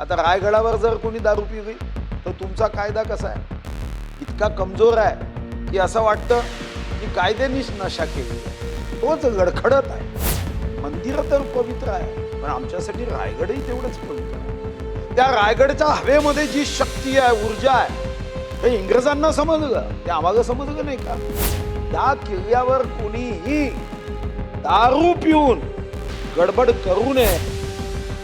आता रायगडावर जर कोणी दारू पिली तर तुमचा कायदा कसा आहे? इतका कमजोर आहे की असं वाटतं की कायद्यानीच नशा केली. तोच गडखडत आहे. मंदिर तर पवित्र आहे पण आमच्यासाठी रायगडही तेवढंच पवित्र आहे. त्या रायगडच्या हवेमध्ये जी शक्ती आहे ऊर्जा आहे हे इंग्रजांना समजलं. ते आम्हाला समजलं नाही का? त्या किल्ल्यावर कोणीही दारू पिऊन गडबड करू नये.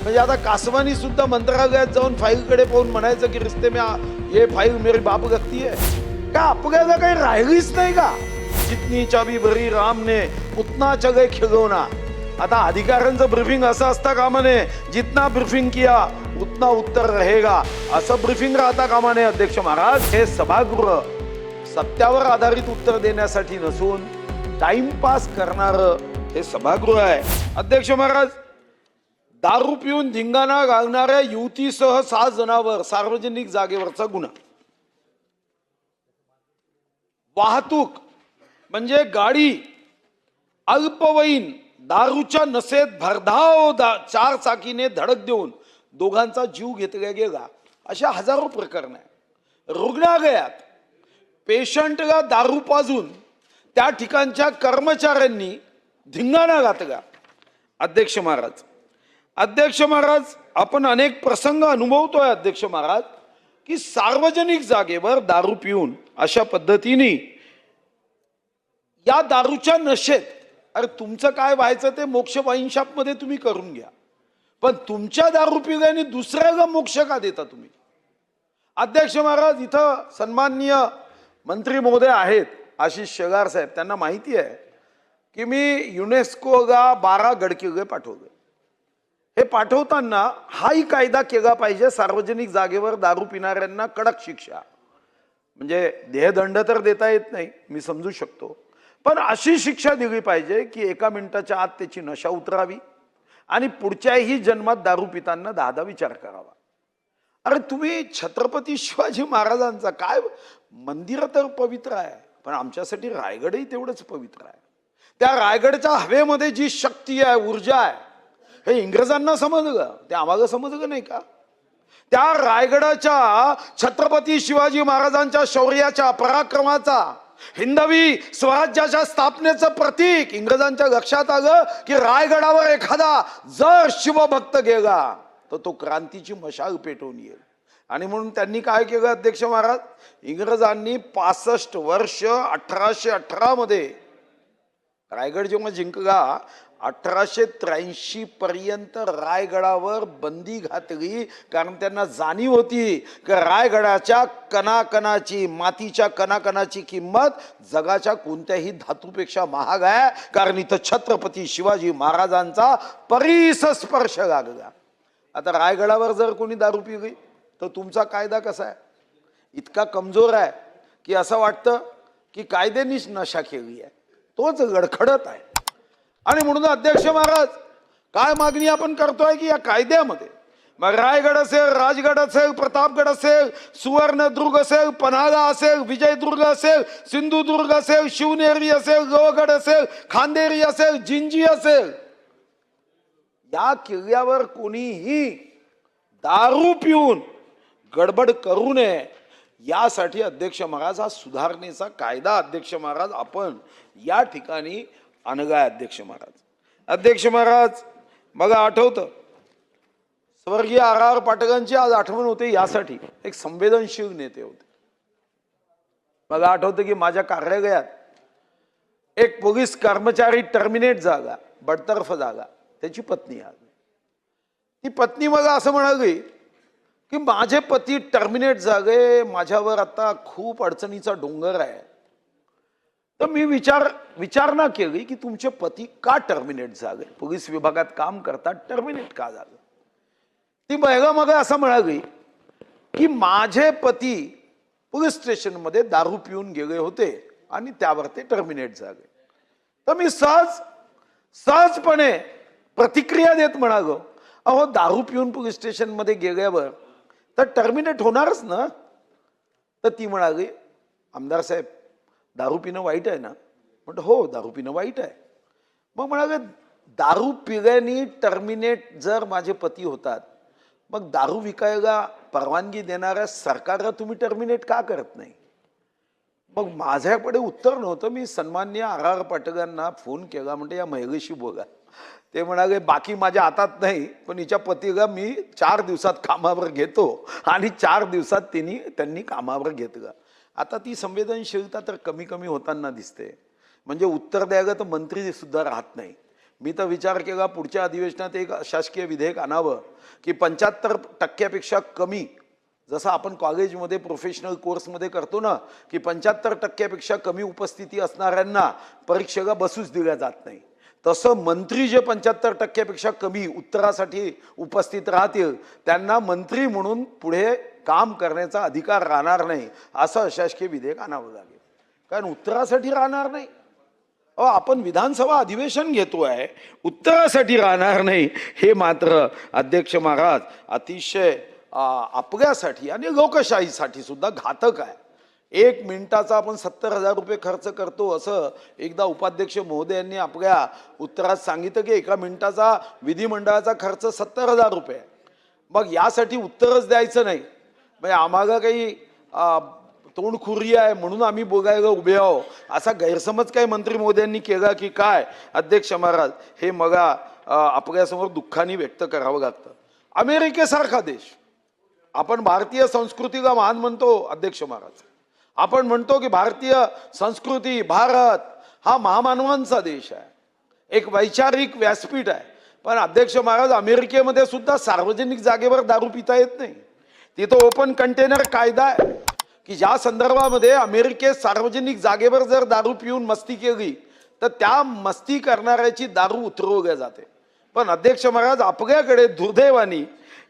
म्हणजे आता कासवानी सुद्धा मंत्रालयात जाऊन फाईलकडे पाहून म्हणायचं की रिस्ते मी हे फाईल मेरी बाप गती आहे. का आपल्याला काही राहिलीच नाही का? जितनी चाबी भरी रामने उतना चगे खिलवना आता अधिकाऱ्यांचं ब्रिफिंग असं असता कामा नये जितना ब्रिफिंग किया उतना उत्तर रहेगा. असं ब्रिफिंग राहता कामा नये अध्यक्ष महाराज? हे सभागृह सत्यावर आधारित उत्तर देण्यासाठी नसून टाइमपास करणार हे सभागृह आहे. अध्यक्ष महाराज दारू पिऊन धिंगाणा घालणाऱ्या युवतीसह सहा जणांवर सार्वजनिक जागेवरचा गुन्हा. वाहतूक म्हणजे गाडी अल्पवयीन दारूच्या नशेत भरधाव दा चार चाकीने धडक देऊन दोघांचा जीव घेतला गेला. अशा हजारो प्रकरण आहे रुग्णालयात पेशंटला दारू पाजून त्या ठिकाणच्या कर्मचाऱ्यांनी धिंगाणा घातला. अध्यक्ष महाराज अध्यक्ष महाराज आपण अनेक प्रसंग अनुभवतोय अध्यक्ष महाराज की सार्वजनिक जागेवर दारू पिऊन अशा पद्धतीने या दारूच्या नशेत अरे तुमचं काय व्हायचं ते मोक्ष वाईन मध्ये तुम्ही करून घ्या. पण तुमच्या दारू पिल्याने दुसऱ्याला मोक्ष का देता तुम्ही? अध्यक्ष महाराज इथं सन्माननीय मंत्री महोदय आहेत आशिष शेगार साहेब त्यांना माहिती आहे की मी युनेस्कोला बारा गडकिल्ले पाठवले. हे पाठवताना हाही कायदा केला पाहिजे सार्वजनिक जागेवर दारू पिणाऱ्यांना कडक शिक्षा. म्हणजे देहदंड तर देता येत नाही मी समजू शकतो. पण अशी शिक्षा दिली पाहिजे की एका मिनिटाच्या आत त्याची नशा उतरावी आणि पुढच्याही जन्मात दारू पितांना दहा विचार करावा. अरे तुम्ही छत्रपती शिवाजी महाराजांचा काय मंदिर तर पवित्र आहे पण आमच्यासाठी रायगडही तेवढंच पवित्र आहे. त्या रायगडच्या हवेमध्ये जी शक्ती आहे ऊर्जा आहे हे इंग्रजांना समजलं. ते आम्हाला समजलं नाही का? त्या रायगडाच्या छत्रपती शिवाजी महाराजांच्या शौर्याच्या पराक्रमाचा हिंदवी स्वराज्याच्या स्थापनेचं प्रतीक इंग्रजांच्या लक्षात आलं की रायगडावर एखादा जर शिवभक्त गेला तर तो क्रांतीची मशाल पेटवून येईल. आणि म्हणून त्यांनी काय केलं अध्यक्ष महाराज? इंग्रजांनी पासष्ट वर्ष अठराशे अठरा मध्ये रायगड जेव्हा जिंकला अठराशे त्र्याऐंशी पर्यंत रायगडावर बंदी घातली कारण त्यांना जाणीव होती की रायगडाच्या कणाकणाची मातीच्या कणाकणाची किंमत जगाच्या कोणत्याही धातूपेक्षा महाग आहे कारण इथं छत्रपती शिवाजी महाराजांचा परीस स्पर्श लागला. आता रायगडावर जर कोणी दारू पिली तर तुमचा कायदा कसा आहे? इतका कमजोर आहे की असं वाटतं की कायद्यानीच नशा केली आहे. तोच गडखडत आहे. आणि म्हणून अध्यक्ष महाराज काय मागणी आपण करतोय की या कायद्यामध्ये? मग रायगड असेल राजगड असेल प्रतापगड असेल सुवर्णदुर्ग असेल पन्हाळा असेल विजयदुर्ग असेल सिंधुदुर्ग असेल शिवनेरी असेल लोहगड असेल खांदेरी असेल जिंजी असेल. या किल्ल्यावर कोणीही दारू पिऊन गडबड करू नये. यासाठी अध्यक्ष महाराज हा सुधारणेचा कायदा अध्यक्ष महाराज आपण या ठिकाणी अनगाय अध्यक्ष महाराज. अध्यक्ष महाराज बघा आठवतं. स्वर्गीय आर आर पाटकांची आज आठवण होते यासाठी. एक संवेदनशील नेते होते. मला आठवतं की माझ्या कार्यालयात एक पोलीस कर्मचारी टर्मिनेट झाला बडतर्फ झाला त्याची पत्नी आली. ती पत्नी मला असं म्हणाली की माझे पती टर्मिनेट जागे माझ्यावर आता खूप अडचणीचा डोंगर आहे. तर मी विचार विचारणा केली की तुमचे पती का टर्मिनेट झाले? पोलीस विभागात काम करतात टर्मिनेट का झालं? ती बघा मग असं म्हणाली की माझे पती पोलीस स्टेशनमध्ये दारू पिऊन गेले होते आणि त्यावर ते टर्मिनेट झाले. तर मी सहज सहजपणे प्रतिक्रिया देत म्हणालो अहो दारू पिऊन पोलीस स्टेशनमध्ये गेल्यावर तर टर्मिनेट होणारच ना? तर ती म्हणाली आमदार साहेब दारू पिणं वाईट आहे ना? म्हटलं हो दारू पिणं वाईट आहे. मग म्हणाले दारू पिल्याने टर्मिनेट जर माझे पती होतात मग दारू विकायला परवानगी देणाऱ्या सरकारला तुम्ही टर्मिनेट का करत नाही? मग माझ्याकडे उत्तर नव्हतं. मी सन्मान्य आर आर पाटकांना फोन केला म्हणजे या महिलेशी बोला. ते म्हणाले बाकी माझ्या हातात नाही पण हिच्या पतीला मी चार दिवसात कामावर घेतो. आणि चार दिवसात तिने त्यांनी कामावर घेतलं. आता ती संवेदनशीलता तर कमी कमी होताना दिसते. म्हणजे उत्तर द्यायला तर मंत्री सुद्धा राहत नाही. मी तर विचार केला पुढच्या अधिवेशनात एक शासकीय विधेयक आणावं की पंच्याहत्तर टक्क्यापेक्षा कमी जसं आपण कॉलेजमध्ये प्रोफेशनल कोर्समध्ये करतो ना की पंच्याहत्तर टक्क्यापेक्षा कमी उपस्थिती असणाऱ्यांना परीक्षेला बसूच दिल्या जात नाही. तसं मंत्री जे पंच्याहत्तर टक्क्यापेक्षा कमी उत्तरासाठी उपस्थित राहतील त्यांना मंत्री म्हणून पुढे काम करण्याचा अधिकार राहणार नाही असं अशासकीय विधेयक आणावं लागेल कारण उत्तरासाठी राहणार नाही. अहो आपण विधानसभा अधिवेशन घेतो आहे उत्तरासाठी राहणार नाही. हे मात्र अध्यक्ष महाराज अतिशय आपल्यासाठी आणि लोकशाहीसाठी सुद्धा घातक आहे. एक मिनिटाचा आपण सत्तर हजार रुपये खर्च करतो असं एकदा उपाध्यक्ष महोदयांनी आपल्या उत्तरात सांगितलं की एका मिनिटाचा विधिमंडळाचा खर्च सत्तर हजार रुपये. आहे. मग यासाठी उत्तरच द्यायचं नाही. म्हणजे आम्हाला काही आ, तोंडखुरी आहे म्हणून आम्ही बोलायला उभे आहो असा गैरसमज काही मंत्री मोद्यांनी केला की काय? अध्यक्ष महाराज हे मगा आपल्यासमोर दुःखाने व्यक्त करावं लागतं. अमेरिकेसारखा देश. आपण भारतीय संस्कृतीला महान म्हणतो अध्यक्ष महाराज. आपण म्हणतो की भारतीय संस्कृती भारत हा महामानवांचा देश आहे. एक वैचारिक व्यासपीठ आहे. पण अध्यक्ष महाराज अमेरिकेमध्ये सुद्धा सार्वजनिक जागेवर दारू पिता येत नाही. तिथं ओपन कंटेनर कायदा आहे की ज्या संदर्भामध्ये अमेरिकेत सार्वजनिक जागेवर जर दारू पिऊन मस्ती केली तर त्या मस्ती करणाऱ्याची दारू उतरवल्या जाते. पण अध्यक्ष महाराज आपल्याकडे दुर्दैवानी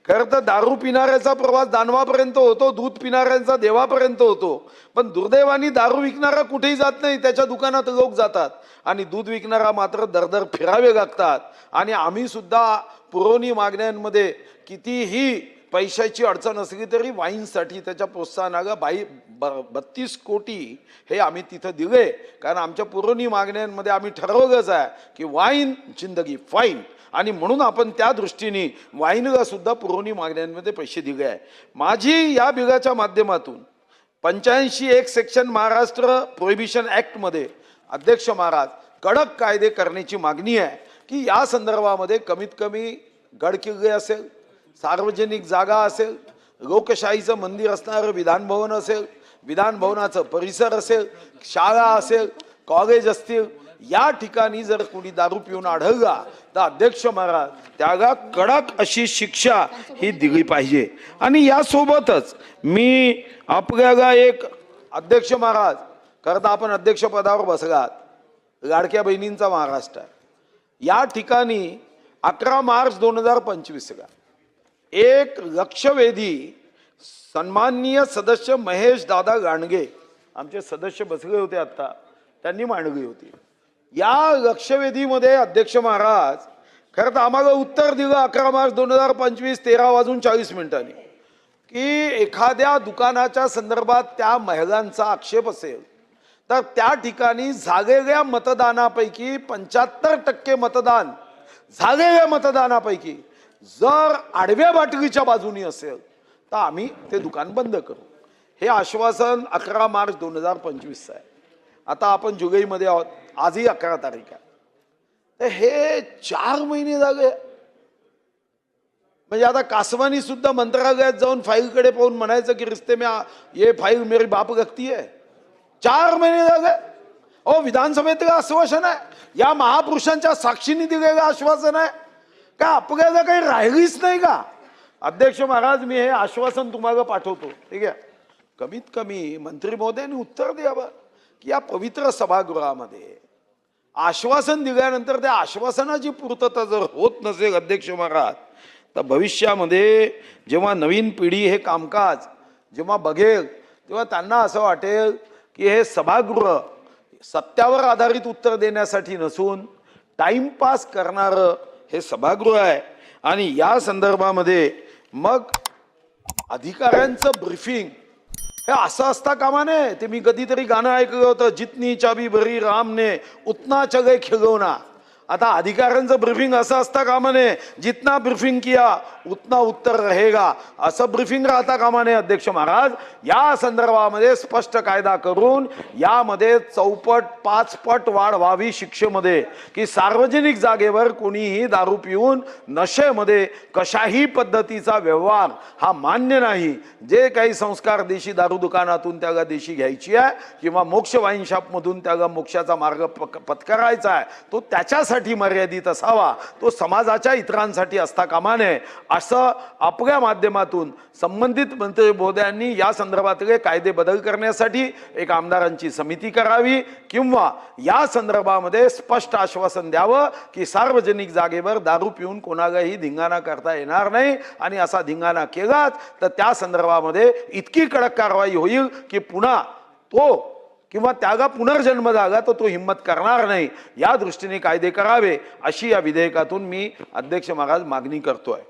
खरं तर दारू पिणाऱ्याचा प्रवास दानवापर्यंत होतो दूध पिणाऱ्यांचा देवापर्यंत होतो. पण दुर्दैवानी दारू विकणारा कुठेही जात नाही त्याच्या दुकानात लोक जातात. आणि दूध विकणारा मात्र दरदर फिरावे लागतात. आणि आम्ही सुद्धा पुरवणी मागण्यांमध्ये कितीही पैशाची अडचण असली तरी वाईनसाठी त्याच्या प्रोत्साहनाला बाई ब बत्तीस कोटी हे आम्ही तिथं दिले. कारण आमच्या पुरवणी मागण्यांमध्ये आम्ही ठरवलंच आहे की वाईन जिंदगी फाईन. आणि म्हणून आपण त्या दृष्टीने वाईनला सुद्धा पुरवणी मागण्यांमध्ये पैसे दिले आहे. माझी या बिलाच्या माध्यमातून पंच्याऐंशी एक सेक्शन महाराष्ट्र प्रोहिबिशन ॲक्टमध्ये अध्यक्ष महाराज कडक कायदे करण्याची मागणी आहे की या संदर्भामध्ये कमीत कमी गडकिल्ले असेल सार्वजनिक जागा असेल लोकशाहीचं मंदिर असणारं विधानभवन असेल विधानभवनाचं परिसर असेल शाळा असेल कॉलेज असतील या ठिकाणी जर कोणी दारू पिऊन आढळला तर अध्यक्ष महाराज त्याला कडक अशी शिक्षा ही दिली पाहिजे. आणि यासोबतच मी आपल्याला एक अध्यक्ष महाराज करता आपण अध्यक्षपदावर बसलात लाडक्या बहिणींचा महाराष्ट्र. या ठिकाणी अकरा मार्च दोन हजार पंचवीसला एक लक्षवेधी सन्माननीय सदस्य महेश दादा गाणगे आमचे सदस्य बसले होते आत्ता त्यांनी मांडली होती. या लक्षवेधीमध्ये अध्यक्ष महाराज खरं तर आम्हाला उत्तर दिलं अकरा मार्च दोन हजार पंचवीस तेरा वाजून चाळीस मिनिटांनी की एखाद्या दुकानाच्या संदर्भात त्या महिलांचा आक्षेप असेल तर त्या ठिकाणी झालेल्या मतदानापैकी पंच्याहत्तर टक्के मतदान झालेल्या मतदानापैकी जर आडव्या बाटलीच्या बाजूनी असेल तर आम्ही ते दुकान बंद करू. हे आश्वासन अकरा मार्च दोन हजार पंचवीसचं आहे. आता आपण जुलैमध्ये आहोत. आजही अकरा तारीख आहे. तर हे चार महिने झाले. म्हणजे आता कासवानी सुद्धा मंत्रालयात जाऊन फाईलकडे पाहून म्हणायचं की रिस्ते मी ये फाईल मेरी बाप गक्ती आहे. चार महिने झाले. अहो विधानसभेतलं आश्वासन आहे? या महापुरुषांच्या साक्षीने दिलेलं आश्वासन आहे. का? अपघाता काही राहिलीच नाही का? अध्यक्ष महाराज मी हे आश्वासन तुम्हाला पाठवतो. ठीक आहे? कमीत कमी मंत्री महोदयांनी उत्तर द्यावं की या पवित्र सभागृहामध्ये आश्वासन दिल्यानंतर त्या आश्वासनाची पूर्तता जर होत नसेल अध्यक्ष महाराज तर भविष्यामध्ये जेव्हा नवीन पिढी हे कामकाज जेव्हा बघेल तेव्हा त्यांना असं वाटेल की हे सभागृह सत्यावर आधारित उत्तर देण्यासाठी नसून टाइमपास करणारं हे सभागृह आहे. आणि या संदर्भामध्ये मग अधिकाऱ्यांचं ब्रीफिंग हे असं असता कामा नये. ते मी कधीतरी गाणं ऐकलं होतं जितनी चाबी भरी रामने उतना चगे खेळवना आता अधिकाऱ्यांचं ब्रिफिंग असं असता कामा नये जितना ब्रिफिंग किया उतना उत्तर रहेगा. असं ब्रिफिंग राहता कामा नये अध्यक्ष महाराज? या संदर्भामध्ये स्पष्ट कायदा करून यामध्ये चौपट पाचपट वाढ व्हावी शिक्षेमध्ये. की सार्वजनिक जागेवर कोणीही दारू पिऊन नशेमध्ये कशाही पद्धतीचा व्यवहार हा मान्य नाही. जे काही संस्कार देशी दारू दुकानातून त्यागा देशी घ्यायची आहे किंवा मोक्ष वाईन शॉपमधून त्यागा मोक्षाचा मार्ग पक- पत्करायचा आहे तो त्याच्यासाठी मर्यादित असावा. तो समाजाच्या इतरांसाठी असता कामा नये असं आपल्या माध्यमातून संबंधित मंत्री महोदयांनी या संदर्भातले कायदे बदल करण्यासाठी एक आमदारांची समिती करावी किंवा या संदर्भामध्ये स्पष्ट आश्वासन द्यावं की सार्वजनिक जागेवर दारू पिऊन कोणालाही धिंगाणा करता येणार नाही आणि असा धिंगाणा केलाच तर त्या संदर्भामध्ये इतकी कडक कारवाई होईल की पुन्हा तो किंवा त्यागा पुनर्जन्म झाला तर तो हिंमत करणार नाही. या दृष्टीने कायदे करावे. अशी या विधेयकातून मी अध्यक्ष महाराज मागणी करतोय.